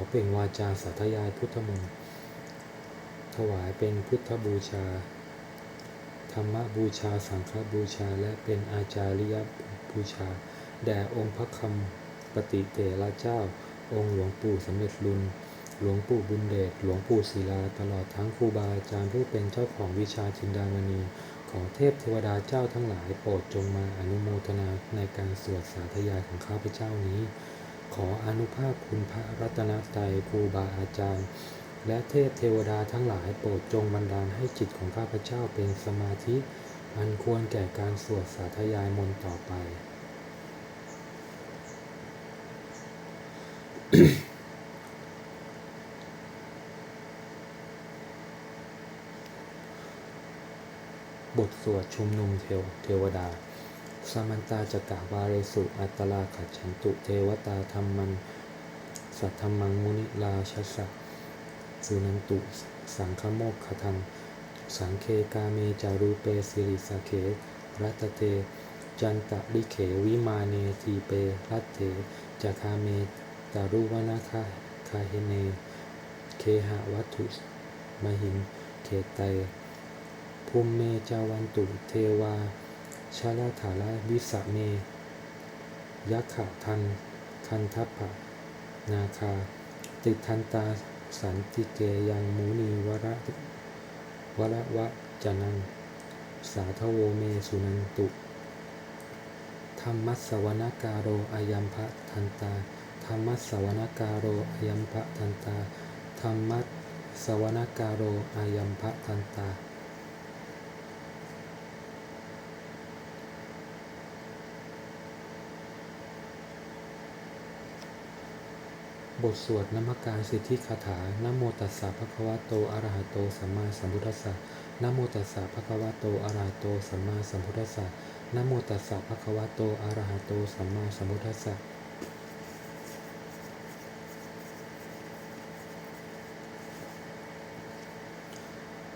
ขอเปล่งวาจาสาธยายพุทธมนต์ถวายเป็นพุทธบูชา ธรรมบูชาสังฆบูชาและเป็นอาจาริยบูชา แด่องค์พระคำปฏิเตระเจ้า องค์หลวงปู่สำเร็จรุนหลวงปู่บุญเดชหลวงปู่ศิลาตลอดทั้งครูบาอาจารย์ผู้เป็นเจ้าของวิชาจินดามณีขอเทพเทวดาเจ้าทั้งหลายโปรดจงมาอนุโมทนาในการสวดสาธยายของข้าพเจ้านี้ ขออนุภาพคุณพระรัตนตรัยครูบาอาจารย์ และเทพเทวดาทั้งหลายโปรดจงบันดาลให้จิตของข้าพเจ้าเป็นสมาธิ อันควรแก่การสวดสาธยายมนต์ต่อไป บทสวดชุมนุมเทวเทวดา สมันตาจักกาวาเรสุ อัตลาขัจฉันตุเทวตาธรรมัน สัทธรรมังมุนิลาชัสสะสุนันตุ สังฆโมกขทัง สังเคกาเมจารูเปสิริสาเขรัตเต จันตะลิเขวิมาเนทีเปรัตเถจาคาเมตารุวนาคาคาเฮเน เคหะวัตถุมหิงเขตไตภูมิเมจาวันตุเทวา ชาลาถาลาวิสเมยักขะทัน คันทัพะนาคา ติทันตาสันติเกยังมูนีวระวระวะจนัง สาทโวเมสุนันตุ ธรรมัสสวนาการโรอายัมภะทันตา ธรรมัสสวนาการโรอายัมภะทันตาธรรมัสสวนาการโรอายัมภะทันตา บทสวดนมการสิทธิคาถานโมตัสสะภะคะวะโตอะระหะโตสัมมาสัมพุทธัสสะนโมตัสสะภะคะวะโตอะระหะโตสัมมาสัมพุทธัสสะนโมตัสสะภะคะวะโตอะระหะโตสัมมาสัมพุทธัสสะ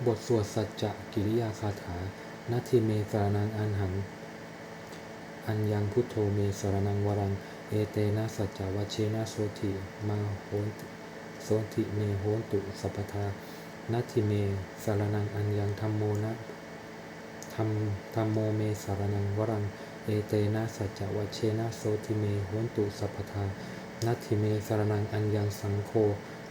บทสวดสัจจะกิริยาคาถานาทิเมสารนังอันหัง อัญญังพุทโธเมสรนังวรัง เอเตนะสัจจวัชเชนะโสติมาโหนโสติเมโหนตุสัพทานัตถิเมสารนังอัญญังธรรมโมนะธรรมธรรมโมเมสารนังวรัง เอเตนะสัจจวัชเชนะโสติเมโหนตุสัพทานัตถิเมสารนังอัญญังสังโฆ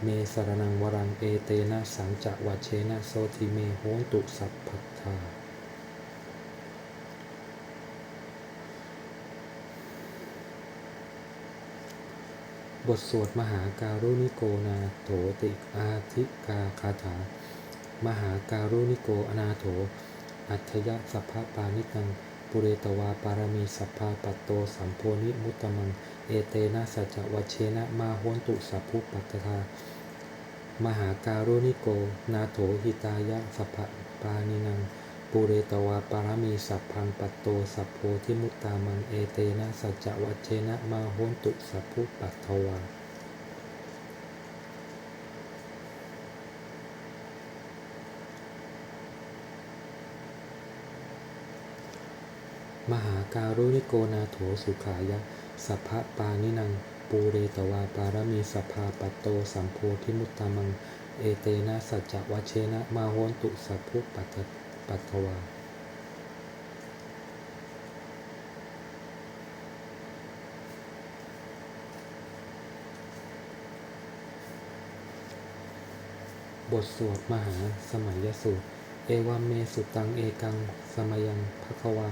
เมสารนังวรังเอเตนะสังจวัชเชนะโสติเมโหนตุสัพพทา บทสวดมหาการุณิโกนาโถติอาทิกาคาถา มหาการุณิโกอนาโถ อัฏฐยสัพพปานิตัง ปุเรตวาปารมีสัพพาปัตโตสัมโพนิมุตตมัง เอเตนะสัจวัชเชนะมาโหนตุสัพพุปัตตามหาการุณิโกนาโถหิตายะสัพพปานินัง ปุเรตวาปารมีสัพพังปัตโตสัพโพธิมุตตามังเอเตนะสัจจวัชเชนะมาโหนตุสัพพุปัตถวามหาการุณิโกนาโถสุขายะ สัพพะปานินัง ปูเรตวาปารมีสัพพาปัตโตสัมโพธิมุตตามัง เอเตนะสัจจวัชเชนะมาโหนตุสัพพุปัตต ปัตวาบทสวดมหาสมัยสูตร เอวัมเมสุตังเอกัง สมยังภควา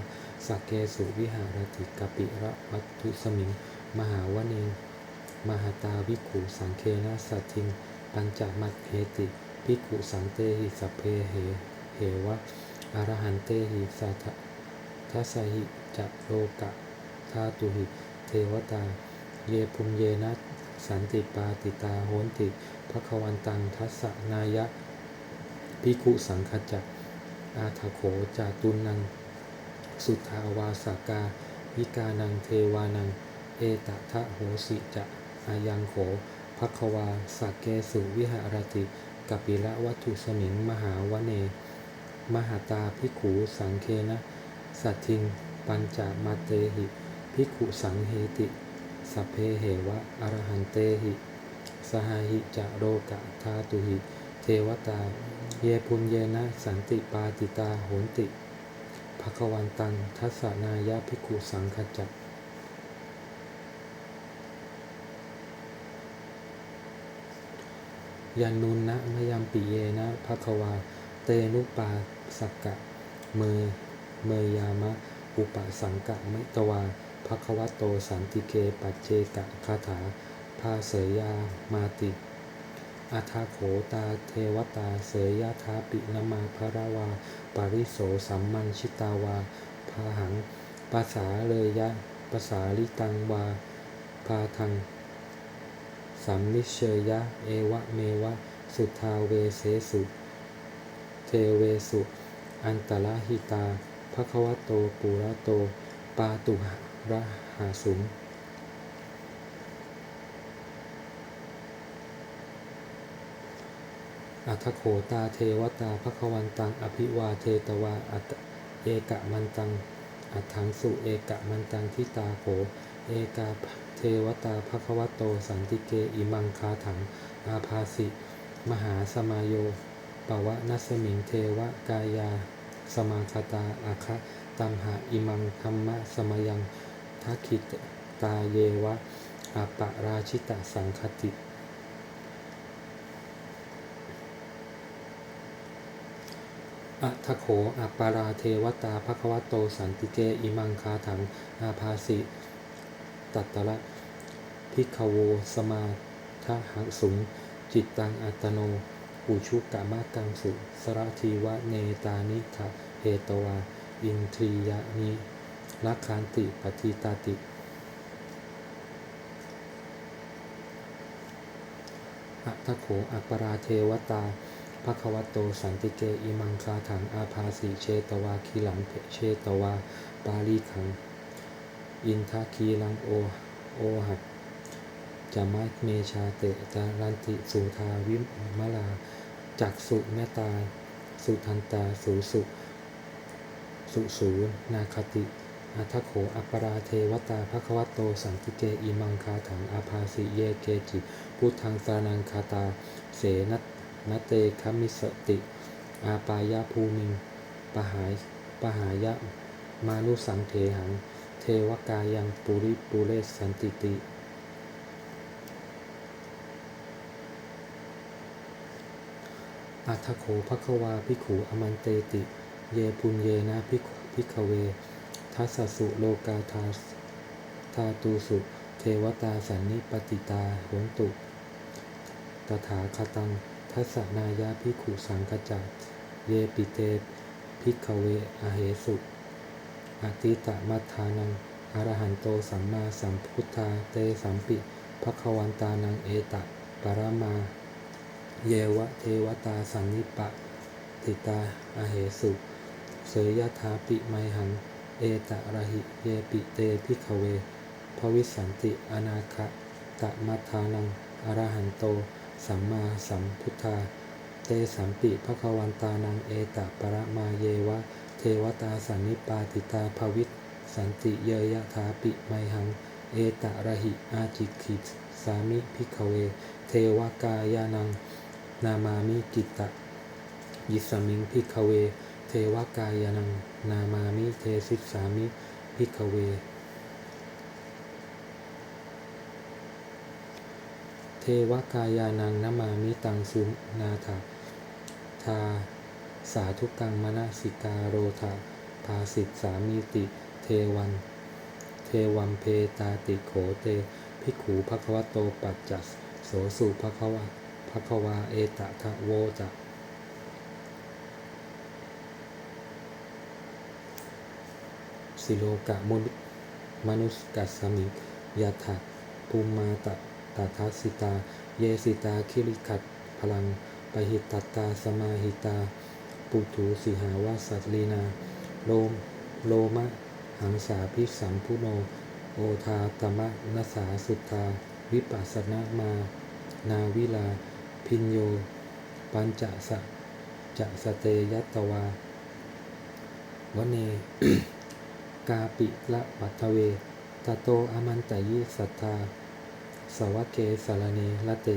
สักเกสุวิหารติกปิระวัตถุสมิง มหาวเนงมหาตาวิขูสังเคนะสัตทิง ปัญจมัตเหติภิกขุสังเตหิสัพเพเห วะอรหันเตหิสัทธทัสสหิจะโลกะธาตุหิ เทวตา เยพุมเยนะสันติปาติตาโหนติภควันตังทัสสนายะภิกุสังคจักอาทโขจาตุนัง สุทธาวาสากา วิกานังเทวานัง เอตทะโหสิจะอายังโขภควาสักเกสุวิหารติ กปิละวัตถุสมิงมหาวเน มหาตาภิขุสังเคนะ สัตทิง ปัญจมาเตหิภิขุสังเฮติ สัพเพเหวะอรหันเตหิ สหหิจะโรกะธาตุหิ เทวตา เยพุญเยนะสันติปาติตาโหนติภควันตัง ทัสนายะภิกขุสังคจักยันนุนนะมยัมปิเยนะภควา เตนุปา สักกะ เมยเมยามะ อุปสังกะมิตวาภควโตสันติเกปัจเจกะคาถาภาเสยยามาติอาทาโขตาเทวตาเสยยาทาปินมาภราวา ปาริโสสัมมันชิตาวา พาหัง ภาษาเลยยะ ภาษาลิตังวา พาทัง สัมมิเชยะ เอวะเมวะ สุทาเวเสสุ เทเวสุ อันตรหิตาภควโตปุระโต ปาตุระหาสุงอัทธโขตาเทวตาภควันตัง อภิวาเทตวาอัตเอกะมันตัง อัถังสุเอกะมันตังทิตาโข เอกาเทวตาภควโตสันติเกอิมังคาถัง อาภาสิ มหาสมายโย ปวะนัสมิงเทวกายา สมาคตาอาคะตัมหาอิมังธรรมะสมยังทักขิตตาเยวะอาปะราชิตสังคติอัทโขอัปปาราเทวตาภควโตสันติเกอิมังคาถังอาภาสิตัตตระพิกขโวสมาทหังสุง จิตตังอัตโน อุชุกามากังสุ สระทีวะเนตานิทะเหตวา อินทรียานิลักขันติปฏิตาติ อัทโขอัปปราเทวตาภควโตสันติเกอิมังคาถังอาภาสีเชตวาคีหลังเชตวา ปาลีขัง อินทาคีลังโอโอหักจามัเมชาเตจารันติสุทาวิมลา จักสุเมตตา สุทันตา สูสุสุสูนาคติอัทโขอัปปราเทวตาภควโต สันติเกอิมังคาถังอาภาสิเยเกจิพุทธังสานังคาตา เสนนเตคมิสติ อาปายาภูมิงปหายปหายะมานุสังเทหัง เทวกายังปุริปุเรสสันติติ อัทโขภควาภิกขุอมันเตติ เยปุญเยนะภิกภิกขเว ทัสสุโลกาทาทาตูสุ เทวตาสันนิปติตาโหนตุ ตถาคตัง ทัสสนายาภิกขุสังกจักเยปิเตภิกขเวอเหสุอติตะมัทานังอรหันโตสัมมาสัมพุทธาเตสัมปิภควันตานังเอตะปรมา เยวะเทวตาสันนิปะติตาอาเหสุเสยยถาปิไมหัง เอตะระหิ เยปิเตพิขเวภวิสันติอนาคะตะมัทานังอรหันโต สัมมาสัมพุทธา เตสัมปิภควันตานังเอตะปรมาเยวะ เทวตาสันนิปาติตาภวิสันติเยยะถาปิไมหัง เอตะระหิอาจิคิสามิพิขเว เทวกายานัง นามามิกิตตะยิสมิงพิกเว เทวกายานัง นามามิเทสิสามิพิกเว เทวกายานังนามามิตังสุนาถาทาสาธุกังมนสิกาโรธาภาสิตสามิติ เทวัน เทวัมเพตาติโขเตภิกขูภควโตปัจจัสโสสุภควะ ภควาเอตทะโวจะสิโลกะมุนมนุสกัสสมิยาถะภูมาตะตถาสิตา เยสิตาคิริขัดพลังปหิตตตาสมาหิตา ปุถุสิหาวาสัตลีนา โลมโลมะ หังสาพิสัมพุโน โอทาตมะนสาสุทธา วิปัสสนามา นาวิลา พินโย ปัญจสะจะสเตยัตตวาวเน กาปิละปัทเวตโตอมันตยิสัทธา สวะเกสารเนละเต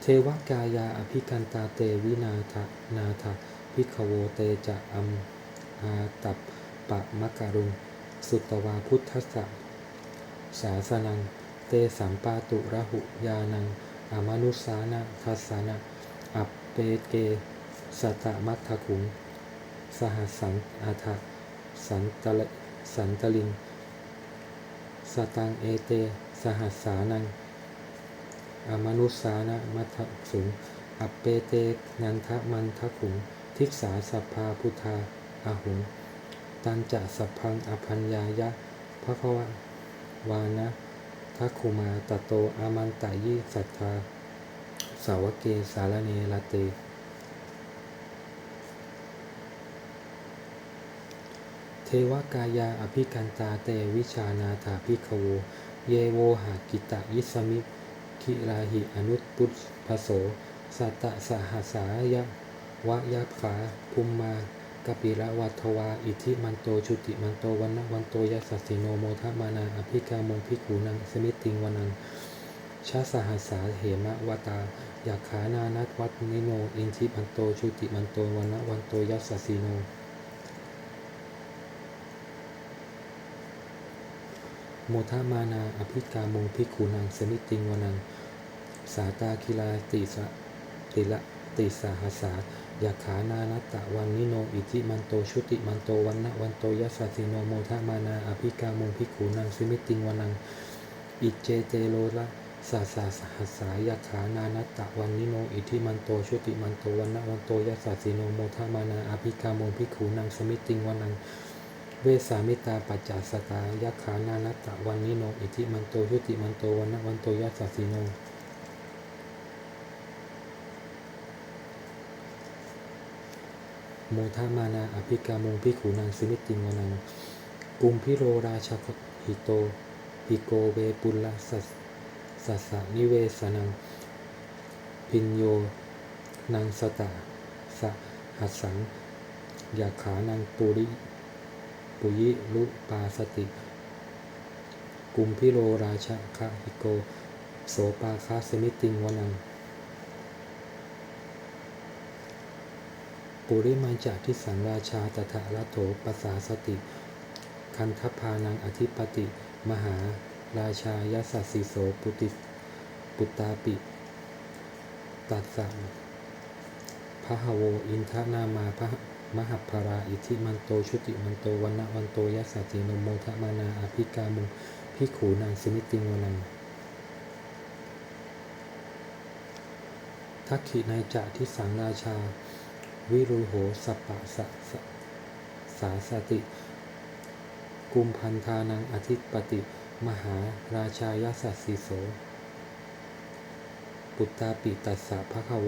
เทวกายาอภิกันตาเตวินาทะนาทะพิขโวเตจะอัมอาตัปปะมะการุง สุตวาพุทธะสาสนัง เตสัมปาตุระหุยานังอามนุสานะทัสานะ อัปเปเก สัตตมัทธขุง สหัสสังอาทะสันตะเลสันตลิง สตังเอเต สหัสานังอมนุสานะมัทสุงอัปเปเต นันทมันทขุง ทิกษาสัพพาพุทธาอาหุง ตันจะสัพพังอภัญญายะพระควาวานะทักขุมาตโตอามันตายิสัทธา สาวกเกสารเนลาเตเทวกายาอภิกันตาเตวิชานาถาภิกขโว เยโวหากิตะยิสมิคิราหิอนุตปุตพโส สัตตะสหัสายะวะยะขาภูมมา กปิระวัทวา อิทิมันโตชุติมันโตวันนะวันโตยัสสสิโนโมทมานาอภิกามงพิขูนังสมิติงวนังชาสหัสาเหมะวตาอยากขานานัตวัตนิโน อินทิมันโตชุติมันโตวันนะวันโตยัสสสิโนโมทามานาอภิกามงพิกขุนังสมิติงวนัง สาตาคิลาติสะติละติสาหสา ยาขานานัตตะวันนิโนอิทิมันโตชุติมันโตวันนะวันโตยัสสิโนโมทามานาอภิกามงพิขุนังสมิติงวันังอิเจเตโลละสาสาสหัสายาขานานัตตะวันนิโนอิทิมันโตชุติมันโตวันนะวันโตยัสสิโนโมทามานาอภิกามงพิขุนังสมิติงวันังเวสามิตาปัจจสตายักขานานัตตะวันนิโนอิทิมันโตชุติมันโตวันนะวันโตยัสสสิโน โมทามานาอภิกามงพิขูนังสมิติงวนังกุมพิโรราชาหิโตหิโกเวปุลลสัสสัสสะนิเวสนัง พินโยนังสตาสะหัสสังยาขานังปุริปุยิลุปาสติ กุมพิโรราชาคหิโก โสปาคาสมิติงวนัง ปุริมาจากทิสังราชาตถาลโถปสาสติ คันทพานังอธิปติ มหาราชายสัสสิโสปุติปุตตาปิตัสสะพระหโวอินทนามาพระมหัพาราอิทิมันโตชุติมันโตวันนวันโตยัสสะตินโมทะมานาอภิกามุพิขูนางสมิติงวนังทักขิในจะทิสังราชา วิรุโหสปปะสะสะสาสติ กุมพันธานังอธิปติ มหาราชายสัสสิโส ปุตตาปิตัสสะภะคะโว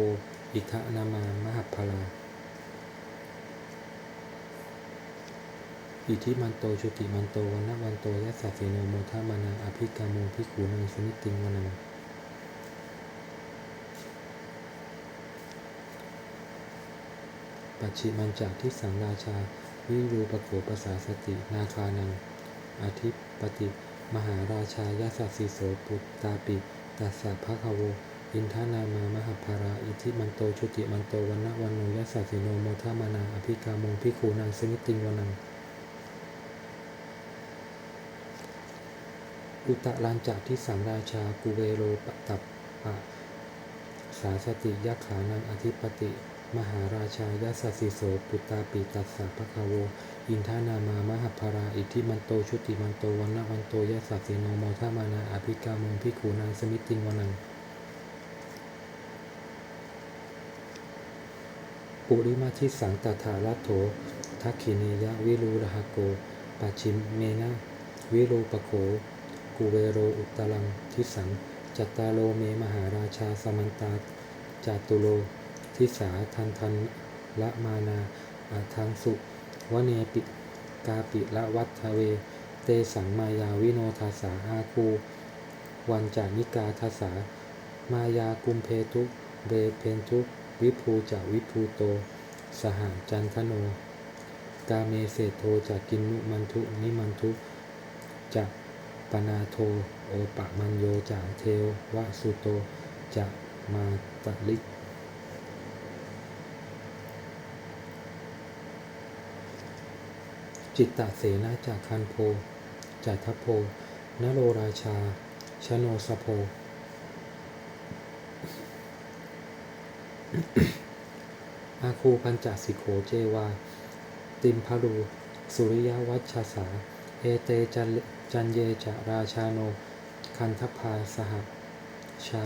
อิทะนามามหัพลา อิทิมันโตชุติมันโตวันนะวันโตยัสสสิโนโมทะมานังอภิกาโมภิกขุนังสมิติงวนัง ปัจฉิมันจากที่สังราชา วิรูปโขปสาสติ นาคานังอธิปติ มหาราชายาสัสสิโสปุตตาปิตัสสะภะคะโว อินทานามามหัพพาราอิทิมันโตชุติมันโตวันนะวันโนยัสสะสิโนโมทามานาอภิกามงพิขูนังสมิติงวนังอุตลันจากที่สังราชากุเวโรปตัปปะสาสติยักขานังอธิปติ มหาราชายาสัสสิโสปุตตาปิตัสสะภะคะโว อินทานามามหัพพราอิทิมันโตชุติมันโตวันนะวันโตยัสสะสิโนโมทามานาอภิกามงพิขูนังสมิติงวนังปุริมาทิสังตถาลัตโถทักขิเนยะวิรูรหโกปัจฉิมเมนะวิรูปโขกุเวโรอุตตรังทิสัง จัตตาโลเมมหาราชาสมันตาจาตุโล ทิสาทันทันละมานาอาทังสุวเนปิกาปิละวัฏเว เตสังมายาวิโนทาสาอาคูวันจานิกาทาสา มายากุมเพทุเบเพนทุวิภูจาวิภูโต สหจันทโน กาเมเศโทจากกินนุมันทุนิมันทุจากปนาโทโอปะมันโยจากเทววสุโตจากมาตลิ จิตตะเสนาจากคันโพจากทัพโพนโรราชา ชโนสโพ อาคูปัญจสิโขเจวา ติมพารู สุริยวัชสา เอเตจันจันเยจะราชาโน คันทพาสห ชา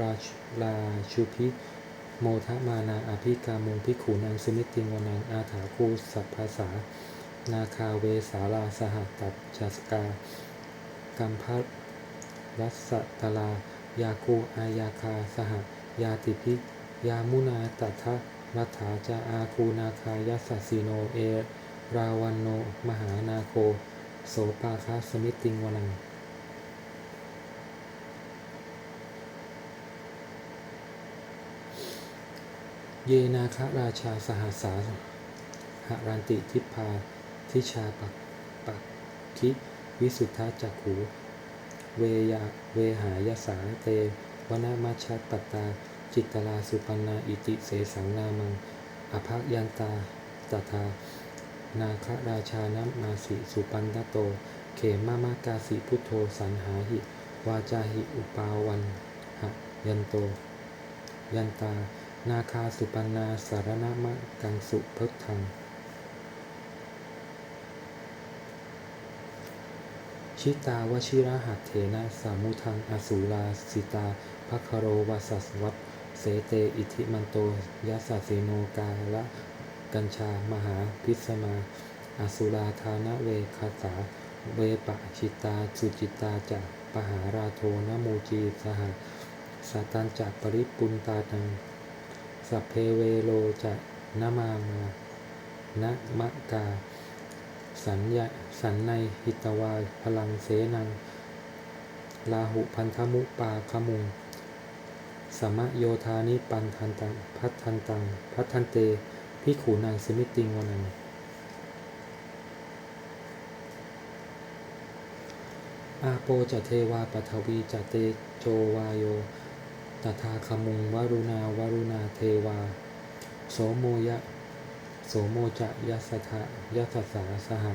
ราชราชุพิ โมทะมานาอภิกามุงพิขูนังสมิติงวนังอาถาคูสัพภาษา นาคาเวสาลาสหตัดจัสกากัมพัรัสสะตลายาคูอายาคาสหยาติพิยามุนาตัทะรัฐาจาอาคูนาคายัสสสิโนเอ ราวันโน มหานาโค โสปาคาสมิติงวนัง เยนาคราชาสหัสสาหรันติทิพาทิชาปักปักคิวิสุทธาจักขูเวยาเวหายสาเตวนามัชชตตา จิตตลาสุปันนาอิติเสสังนามัง อภัยันตาตถานาคราชานัมมาสิสุปันตโต เขมามากาสิพุทโธสันหาหิ วาจาหิอุปาวันหะยันโต ยันตา นาคาสุปันนาสารณมะกังสุพุทธัง ชิตาวชิระหัตเถนะสามุทังอสูราสิตาภคโรวาสัสวัตเสเตอิทิมันโตยัสสะเสโนกาละกัญชามหาพิสมาอสุราธานะเวคาสาเวปะชิตาสุจิตาจากปหาราโทนโมจีสหสัตันจากปริปุนตานัง สัพเพเวโลจะนามามานะมะกา สัญญาสันในหิตวายพลังเสนังลาหุพันธมุปาขมุงสมะโยธานิปันทันตังพัทันตังพัทันเตพิขูนังสมิติงวนังอาโปจะเทวาปทวีจะเตโจวายโย ตถาคมุงวรุณาวรุณาเทวา โสโมยะ โสโมจะยัสสะยัสสาสห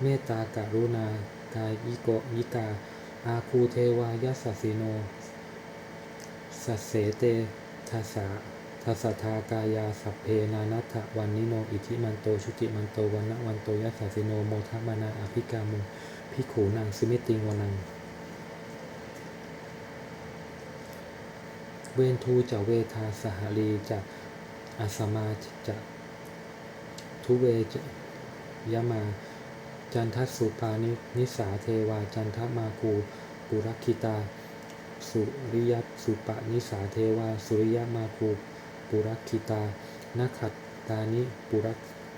เมตตาการุณากายิโกยิกา อาคูเทวายัสสิโน สัสเสเตทัสะทัสทากายาสัพเพนานัตถวันนิโน อิทิมันโต ชุติมันโตวันนะวันโตยัสสิโน โมทมนาอภิกามุพิขูนังสมิติงวนัง เวนทูจะเวทาสหลีจะอาสมาจะทุเวจะยะมา จันทสุปานินิสาเทวา จันทมาคูปุรคิตา สุริยสุปะนิสาเทวา สุริยมาคูปุรคิตานักขัตตานิปุร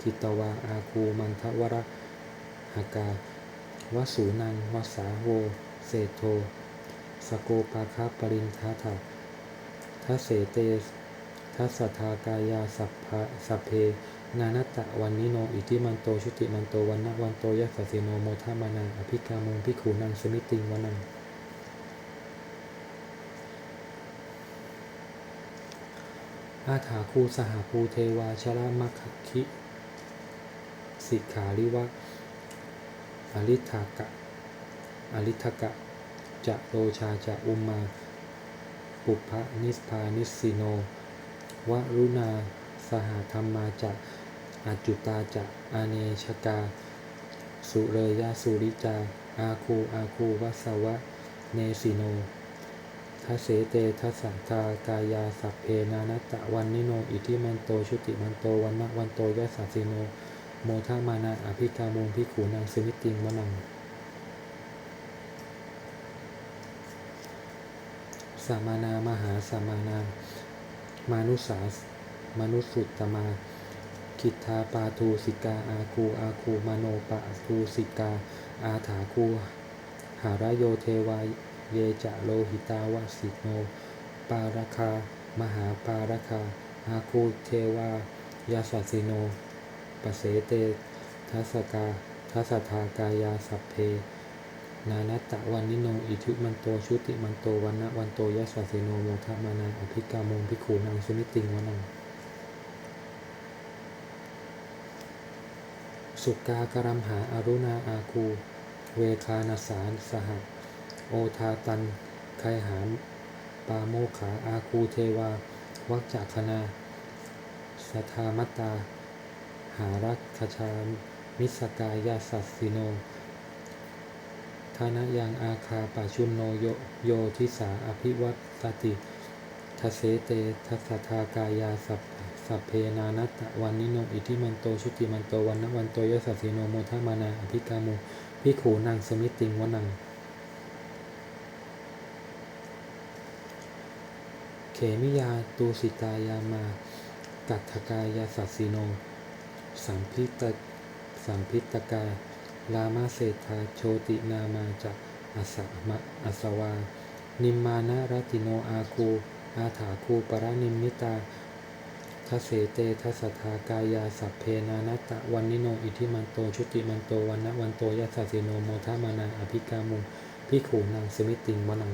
คิตวาอาคูมันทวรหากาวสูนังวสาโวเศโทสโกปาคาปรินทาถา ทัสเสเตทัสสทากายาสัพพะสัพเพ นานัตตะวันนิโน อิทิมันโต ชุติมันโต วันนะวันโตยัสสะเสโนโมทามานังอภิกามุงพิขูนังสมิติงวันังอาถาคูสหภูเทวาชรามัคคิสิกขาริวะอริทากะอริทกะ จะโรชาจะอุมมา ปุพพนิสพานิสิโน วรุณา สหธรรมาจะอาจุตาจะอาเนชกา สุเรยาสุริจา อาคูอาคูวัสวะ เนสิโนททัสเสเตทัสสะทากายาสัพเพนานัตตะวันนิโน อิทิมันโตชุติมันโตวันนะวันโตยัสสสิโน โมทามานาอภิกามุงพิขูนังสมิติงวนัง สามานามหาสามานามานุสาสมนุสุตตมาคิทธาปาทูสิกาอาคูอาคูมโนปะทูสิกา อาถาคูหารโยเทวาเยจะโลหิตาวสิโน ปาราคา มหาปาราคา อาคูเทวายาสัสิโนปเสเตทัสกาทัสสทากายาสัพเพ นานัตตะวันนิโน อิทุมันโต ชุติมันโตวันนะวันโตยัสสะสิโนโมทมานาอภิกามงพิขูนังสมิติงวนัง สุกากรัมหาอารุณาอาคู เวคานาสารสหโอทาตันไคหามปาโมขาอาคูเทวา วักจักคณาสทามตา หารักคชามิสกายาสัสสิโน ทานะยังอาคาปาชุนโนโยโยทิสาอภิวัตตติทเสเตทัสทากายาสัพสัพเพนานัตวันนิโนอิทิมันโตชุติมันโตวันนวันโตยสัสสิโนโมทามานาอภิกามุพิขูนังสมิติงวนังเขมิยาตูสิตายามากัตถกายาสัสสิโนสัมพิตสัมพิตกา ลามาเศรษฐาโชตินามาจากอสสะมะอัสวา นิมมานะรติโนอาคูอาถาคูปรานิมิตาทัเสเตทัสทากายาสัพเพนานัตตะวันนิโนอิทิมันโตชุติมันโตวันนะวันโตยัสสิโนโมทามานาอภิกามุงพิขูนังสมิติงวนัง